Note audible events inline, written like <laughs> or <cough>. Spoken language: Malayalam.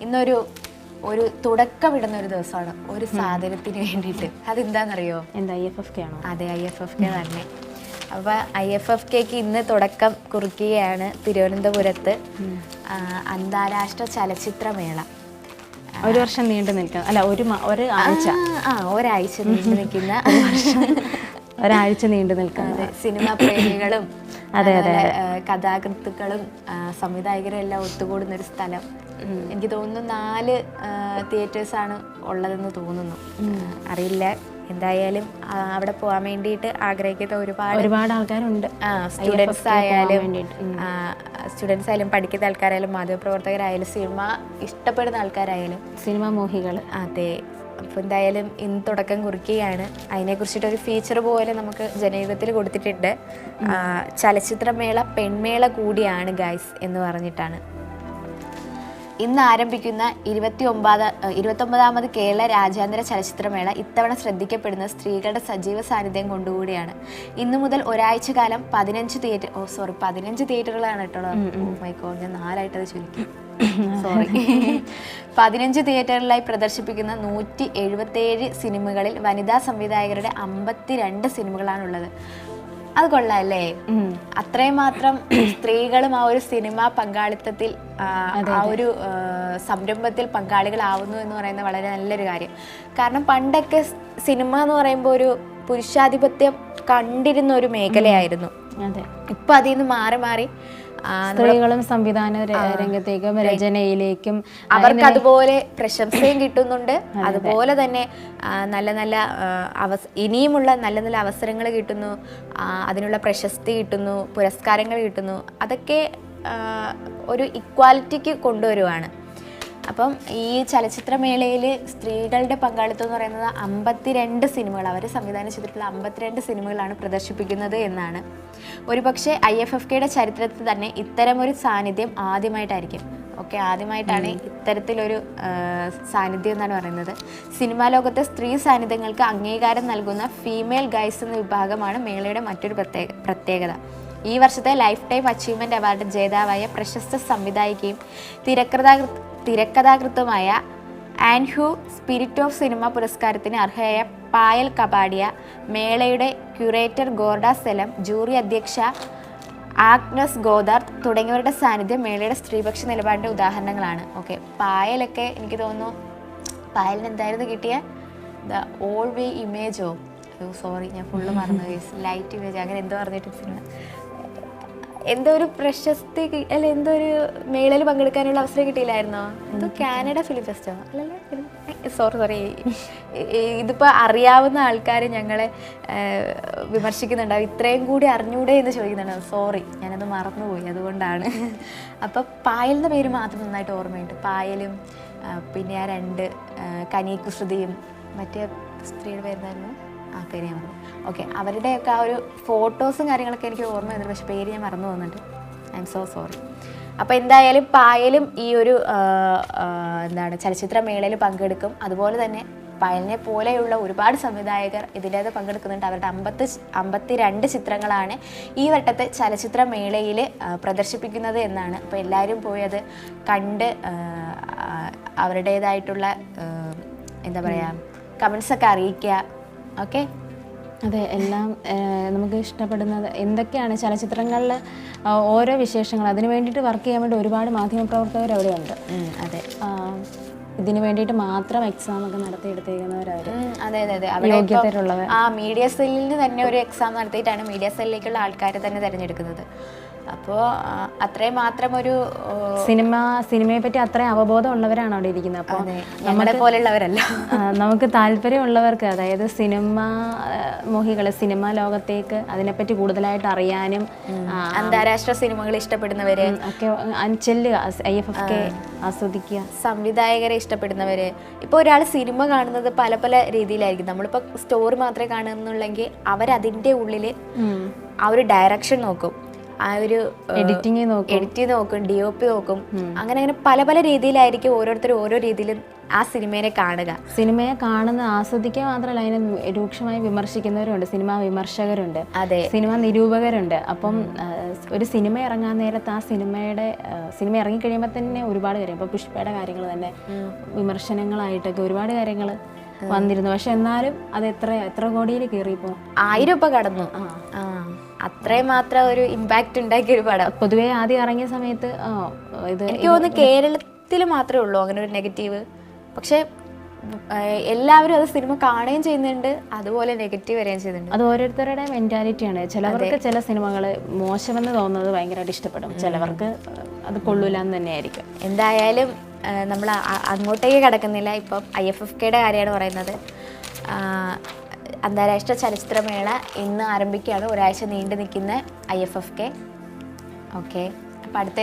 ഇന്നൊരു ഒരു തുടക്കമിടുന്ന ഒരു ദിവസമാണ്. ഒരു സാധനത്തിന് വേണ്ടിയിട്ട്. അതെന്താണെന്നറിയോ എന്താ ഐ എഫ് എഫ് കെ ആണോ? അതെ ഐ എഫ് എഫ് കെ തന്നെ. അപ്പോൾ ഐ എഫ് എഫ് കെക്ക് ഇന്ന് തുടക്കം കുറിക്കുകയാണ് തിരുവനന്തപുരത്ത് അന്താരാഷ്ട്ര ചലച്ചിത്രമേള. ഒരു വർഷം നീണ്ടു നിൽക്കുന്ന അല്ല ഒരു ഒരു ആഴ്ച. ആ, ഒരാഴ്ച നീണ്ടു നിൽക്കുന്ന <laughs> ഒരാഴ്ച നീണ്ടു നിൽക്കുന്നത് സിനിമാ പ്രേമികളും കഥാകൃത്തുക്കളും സംവിധായകരും എല്ലാം ഒത്തുകൂടുന്ന ഒരു സ്ഥലം എനിക്ക് തോന്നുന്നു നാല് തിയേറ്റേഴ്സ് ആണ് ഉള്ളതെന്ന് തോന്നുന്നു. അറിയില്ല. എന്തായാലും അവിടെ പോകാൻ വേണ്ടിയിട്ട് ആഗ്രഹിക്കുന്ന ഒരുപാട് ഒരുപാട് ആൾക്കാരുണ്ട്. സ്റ്റുഡൻസ് ആയാലും. സ്റ്റുഡൻസ് ആയാലും പഠിക്കുന്ന ആൾക്കാരായാലും മാധ്യമപ്രവർത്തകരായാലും സിനിമ ഇഷ്ടപ്പെടുന്ന ആൾക്കാരായാലും. സിനിമ മോഹികൾ അതെ. അപ്പോൾ എന്തായാലും ഇന്ന് തുടക്കം കുറിക്കുകയാണ്. അതിനെക്കുറിച്ചിട്ടൊരു ഫീച്ചർ പോലെ നമുക്ക് ജനയുഗത്തിൽ കൊടുത്തിട്ടുണ്ട്. ചലച്ചിത്രമേള പെൺമേള കൂടിയാണ് ഗൈസ് എന്ന് പറഞ്ഞിട്ടാണ്. ഇന്ന് ആരംഭിക്കുന്ന ഇരുപത്തി ഒമ്പത് ഇരുപത്തൊമ്പതാമത് കേരള രാജ്യാന്തര ചലച്ചിത്രമേള ഇത്തവണ ശ്രദ്ധിക്കപ്പെടുന്ന സ്ത്രീകളുടെ സജീവ സാന്നിധ്യം കൊണ്ടുകൂടിയാണ്. ഇന്നു മുതൽ ഒരാഴ്ച കാലം പതിനഞ്ച് തിയേറ്റർ ഓ സോറി പതിനഞ്ച് തിയേറ്ററുകളാണ് കേട്ടോ മൈക്കോ ഞാൻ നാലായിട്ടത് ചുരുക്കി <coughs> സോറി <laughs> പതിനഞ്ച് തിയേറ്ററിലായി പ്രദർശിപ്പിക്കുന്ന നൂറ്റി എഴുപത്തേഴ് സിനിമകളിൽ വനിതാ സംവിധായകരുടെ അമ്പത്തിരണ്ട് സിനിമകളാണുള്ളത്. അത് കൊള്ളാല്ലേ? അത്രയും മാത്രം <coughs> സ്ത്രീകളും ആ ഒരു സിനിമ പങ്കാളിത്തത്തിൽ ആ, ഒരു സംരംഭത്തിൽ പങ്കാളികളാവുന്നു എന്ന് പറയുന്നത് വളരെ നല്ലൊരു കാര്യം. കാരണം പണ്ടൊക്കെ സിനിമ എന്ന് പറയുമ്പോൾ ഒരു പുരുഷാധിപത്യം കണ്ടിരുന്ന ഒരു മേഖലയായിരുന്നു. ഇപ്പൊ അതിൽ നിന്ന് മാറി മാറി സ്ത്രീകളും സംവിധാന രംഗത്തേക്കും രചനയിലേക്കും അവർക്ക് അതുപോലെ പ്രശംസയും കിട്ടുന്നുണ്ട്. അതുപോലെ തന്നെ നല്ല നല്ല അവസ ഇനിയുമുള്ള നല്ല നല്ല അവസരങ്ങൾ കിട്ടുന്നു. അതിനുള്ള പ്രശസ്തി കിട്ടുന്നു പുരസ്കാരങ്ങൾ കിട്ടുന്നു. അതൊക്കെ ഒരു ഇക്വാലിറ്റിക്ക് കൊണ്ടുവരുവാണ്. അപ്പം ഈ ചലച്ചിത്രമേളയിൽ സ്ത്രീകളുടെ പങ്കാളിത്തം എന്ന് പറയുന്നത് അമ്പത്തിരണ്ട് സിനിമകൾ അവർ സംവിധാനം ചെയ്തിട്ടുള്ള അമ്പത്തിരണ്ട് സിനിമകളാണ് പ്രദർശിപ്പിക്കുന്നത് എന്നാണ്. ഒരുപക്ഷെ ഐ എഫ് എഫ് കെയുടെ ചരിത്രത്തിൽ തന്നെ ഇത്തരമൊരു സാന്നിധ്യം ആദ്യമായിട്ടായിരിക്കും. ഓക്കെ ആദ്യമായിട്ടാണ് ഇത്തരത്തിലൊരു സാന്നിധ്യം എന്നാണ് പറയുന്നത്. സിനിമാ ലോകത്തെ സ്ത്രീ സാന്നിധ്യങ്ങൾക്ക് അംഗീകാരം നൽകുന്ന ഫീമെയിൽ ഗൈസ് എന്ന വിഭാഗമാണ് മേളയുടെ മറ്റൊരു പ്രത്യേക പ്രത്യേകത. ഈ വർഷത്തെ ലൈഫ് ടൈം അച്ചീവ്മെന്റ് അവാർഡ് ജേതാവായ പ്രശസ്ത സംവിധായികയും തിരക്കഥാകൃ തിരക്കഥാകൃത്തുമായ ആൻഹു സ്പിരിറ്റ് ഓഫ് സിനിമ പുരസ്കാരത്തിന് അർഹയായ പായൽ കപാഡിയ മേളയുടെ ക്യൂറേറ്റർ ഗോർഡ സെലം ജൂറി അധ്യക്ഷ ആഗ്നസ് ഗോദാർത്ത് തുടങ്ങിയവരുടെ സാന്നിധ്യം മേളയുടെ സ്ത്രീപക്ഷ നിലപാടിന്റെ ഉദാഹരണങ്ങളാണ്. ഓക്കെ പായലൊക്കെ എനിക്ക് തോന്നുന്നു പായലിന് എന്തായിരുന്നു കിട്ടിയ? ദ ഓൾ വേ ഇമേജോ സോറി ഞാൻ ഫുള്ള് മറന്നു ലൈറ്റ് ഇമേജ് അങ്ങനെ എന്തോ പറഞ്ഞിട്ട് സിനിമ. എന്തോ ഒരു പ്രശസ്തി അല്ല എന്തോ ഒരു മേളയിൽ പങ്കെടുക്കാനുള്ള അവസരം കിട്ടിയില്ലായിരുന്നോ? എന്തോ കാനഡ ഫിലിം ഫെസ്റ്റിവൽ അല്ലല്ലോ സോറി സോറി ഇതിപ്പോൾ അറിയാവുന്ന ആൾക്കാർ ഞങ്ങളെ വിമർശിക്കുന്നുണ്ടാവും. ഇത്രയും കൂടി അറിഞ്ഞൂടെ എന്ന് ചോദിക്കുന്നുണ്ടാവും. സോറി ഞാനത് മറന്നുപോയി അതുകൊണ്ടാണ്. അപ്പോൾ പായലിന്റെ പേര് മാത്രം നന്നായിട്ട് ഓർമ്മയുണ്ട്. പായലും പിന്നെ ആ രണ്ട് കനിയ കുസൃതിയും മറ്റേ സ്ത്രീയുടെ പേരുണ്ടായിരുന്നു ആ പേര് ഞാൻ മറന്നു ഓക്കെ അവരുടെയൊക്കെ ആ ഒരു ഫോട്ടോസും കാര്യങ്ങളൊക്കെ എനിക്ക് ഓർമ്മ വന്നിട്ട് പക്ഷെ പേര് ഞാൻ മറന്നു പോകുന്നുണ്ട്. ഐ എം സോ സോറി അപ്പോൾ എന്തായാലും പായലും ഈ ഒരു എന്താണ് ചലച്ചിത്ര മേളയിൽ ചലച്ചിത്രമേളയിൽ പങ്കെടുക്കും. അതുപോലെ തന്നെ പായലിനെ പോലെയുള്ള ഒരുപാട് സംവിധായകർ ഇതിന്റെത് പങ്കെടുക്കുന്നുണ്ട്. അവരുടെ അമ്പത്തി അമ്പത്തി രണ്ട് ചിത്രങ്ങളാണ് ഈ വട്ടത്തെ ചലച്ചിത്ര മേളയിൽ പ്രദർശിപ്പിക്കുന്നത് എന്നാണ്. അപ്പോൾ എല്ലാവരും പോയി അത് കണ്ട് അവരുടേതായിട്ടുള്ള എന്താ പറയുക കമൻസൊക്കെ അറിയിക്കുക. ഓക്കെ? അതെ എല്ലാം നമുക്ക് ഇഷ്ടപ്പെടുന്നത് എന്തൊക്കെയാണ് ചലച്ചിത്രങ്ങളിൽ ഓരോ വിശേഷങ്ങൾ? അതിന് വേണ്ടിയിട്ട് വർക്ക് ചെയ്യാൻ വേണ്ടി ഒരുപാട് മാധ്യമപ്രവർത്തകർ അവിടെയുണ്ട്. അതെ. ഇതിന് വേണ്ടിയിട്ട് മാത്രം എക്സാം ഒക്കെ നടത്തിയെടുത്തേക്കുന്നവരവർ ഉം, അതെ അതെ അതെ. അവിടെ ആ മീഡിയ സെല്ലിന് തന്നെ ഒരു എക്സാം നടത്തിയിട്ടാണ് മീഡിയ സെല്ലിലേക്കുള്ള ആൾക്കാരെ തന്നെ തിരഞ്ഞെടുക്കുന്നത്. അപ്പോൾ അത്രയും മാത്രം ഒരു സിനിമ സിനിമയെ പറ്റി അത്രയും അവബോധം ഉള്ളവരാണ് അവിടെ ഇരിക്കുന്നത്. അപ്പോൾ നമ്മുടെ നമ്മളെ പോലെയുള്ളവരല്ല. നമുക്ക് താല്പര്യമുള്ളവർക്ക് അതായത് സിനിമ മോഹികൾ സിനിമ ലോകത്തേക്ക് അതിനെപ്പറ്റി കൂടുതലായിട്ട് അറിയാനും അന്താരാഷ്ട്ര സിനിമകൾ ഇഷ്ടപ്പെടുന്നവര്. ഒക്കെ ചെല്ലുക ഐ എഫ് എഫ് കെ ആസ്വദിക്കുക. സംവിധായകരെ ഇഷ്ടപ്പെടുന്നവര്. ഇപ്പോൾ ഒരാൾ സിനിമ കാണുന്നത് പല പല രീതിയിലായിരിക്കും. നമ്മളിപ്പോൾ സ്റ്റോറി മാത്രമേ കാണുന്നുള്ളെങ്കിൽ അവരതിന്റെ ഉള്ളിൽ ഉം. ആ ഒരു ഡയറക്ഷൻ നോക്കും. ആ ഒരു എഡിറ്റിംഗ് നോക്കും. എഡിറ്റ് നോക്കും ഡി ഒ പി നോക്കും. അങ്ങനെ അങ്ങനെ പല പല രീതിയിലായിരിക്കും ഓരോരുത്തരും ഓരോ രീതിയിലും ആ സിനിമയെ കാണുക. സിനിമയെ കാണുന്ന ആസ്വദിക്കുക മാത്രമല്ല അതിനെ രൂക്ഷമായി വിമർശിക്കുന്നവരുണ്ട്. സിനിമാ വിമർശകരുണ്ട്. അതെ. സിനിമ നിരൂപകരുണ്ട്. അപ്പം ഒരു സിനിമ ഇറങ്ങാൻ നേരത്ത് ആ സിനിമയുടെ സിനിമ ഇറങ്ങി കഴിയുമ്പോൾ തന്നെ ഒരുപാട് കാര്യം. ഇപ്പോൾ പുഷ്പയുടെ കാര്യങ്ങൾ തന്നെ വിമർശനങ്ങളായിട്ടൊക്കെ ഒരുപാട് കാര്യങ്ങൾ വന്നിരുന്നു. പക്ഷെ എന്നാലും അത് എത്ര എത്ര കോടിയിൽ കയറിയപ്പോൾ ആയിരം ഇപ്പൊ കടന്നു. ആ. അത്രയും മാത്രം ഒരു ഇമ്പാക്റ്റ് ഉണ്ടാക്കിയ ഒരു പടം. പൊതുവെ ആദ്യം ഇറങ്ങിയ സമയത്ത് ഇത് എനിക്ക് തോന്നുന്നു കേരളത്തിൽ മാത്രമേ ഉള്ളൂ അങ്ങനെ ഒരു നെഗറ്റീവ് പക്ഷേ എല്ലാവരും അത് സിനിമ കാണുകയും ചെയ്യുന്നുണ്ട് അതുപോലെ നെഗറ്റീവ് വരികയും ചെയ്യുന്നുണ്ട്. അത് ഓരോരുത്തരുടെ മെന്റാലിറ്റിയാണ് ചിലവർക്ക് ചില സിനിമകൾ മോശമെന്ന് തോന്നുന്നത് ഭയങ്കരമായിട്ട് ഇഷ്ടപ്പെടും. ചിലവർക്ക് അത് കൊള്ളൂല എന്ന് തന്നെയായിരിക്കും. എന്തായാലും നമ്മൾ അങ്ങോട്ടേക്ക് കിടക്കുന്നില്ല. ഇപ്പം ഐ എഫ് എഫ് കെയുടെ കാര്യമാണ് പറയുന്നത്. അന്താരാഷ്ട്ര ചലച്ചിത്രമേള ഇന്ന് ആരംഭിക്കുകയാണ്. ഒരാഴ്ച നീണ്ടു നിൽക്കുന്ന I F F K. Okay. അപ്പം അടുത്ത